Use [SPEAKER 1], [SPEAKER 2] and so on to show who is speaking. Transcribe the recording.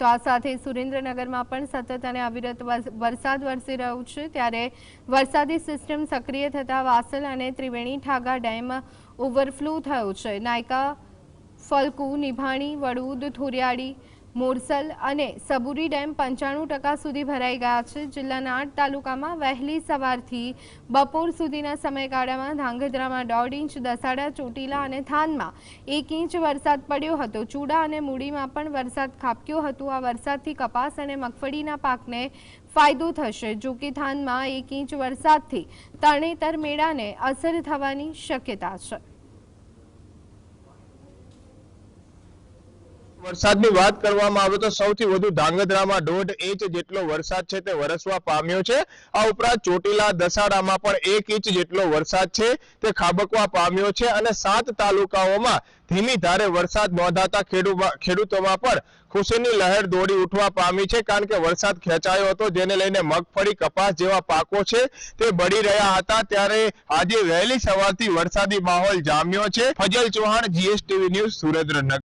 [SPEAKER 1] તો આ સાથે સુરેન્દ્રનગરમાં પણ સતત અને અવિરત વરસાદ વરસી રહ્યો છે. ત્યારે વરસાદી સિસ્ટમ સક્રિય થતાં વાસલ અને ત્રિવેણી ઠાગા ડેમ ઓવરફ્લો થયો છે. નાયકા, ફલકુ, નિભાણી, વડુદ થુરિયાડી મોરસલ અને સબુરી ડેમ પંચાણું ટકા સુધી ભરાઈ ગયા છે. જિલ્લાના આઠ તાલુકામાં વહેલી સવારથી બપોર સુધીના સમયગાળામાં ધાંગધ્રામાં દોઢ ઇંચ, દસાડા, ચોટીલા અને થાનમાં એક ઇંચ વરસાદ પડ્યો હતો. ચૂડા અને મૂડીમાં પણ વરસાદ ખાબક્યો હતો. આ વરસાદથી કપાસ અને મગફળીના પાકને ફાયદો થશે. જો કે થાનમાં એક ઇંચ વરસાદથી તરણેતર મેળાને અસર થવાની શક્યતા છે.
[SPEAKER 2] વરસાદની વાત કરવામાં આવે તો સૌથી વધુ ધાંગધ્રામાં દોઢ ઇંચ જેટલો વરસાદ છે તે વરસવા પામ્યો છે. આ ઉપરાંત ચોટીલા, દસાડામાં પણ એક ઇંચ જેટલો વરસાદ છે તે ખાબકવા પામ્યો છે અને સાત તાલુકાઓમાં ધીમી ધારે વરસાદ નોંધાતા ખેડૂતોમાં પણ ખુશીની લહેર દોડી ઉઠવા પામી છે કારણ કે વરસાદ ખેંચાયો હતો જેને લઈને મગફળી, કપાસ જેવા પાકો છે તે બળી રહ્યા હતા ત્યારે આજે વહેલી સવારથી વરસાદી માહોલ જામ્યો છે. Fazal Chauhan, G S T V news Surendranagar.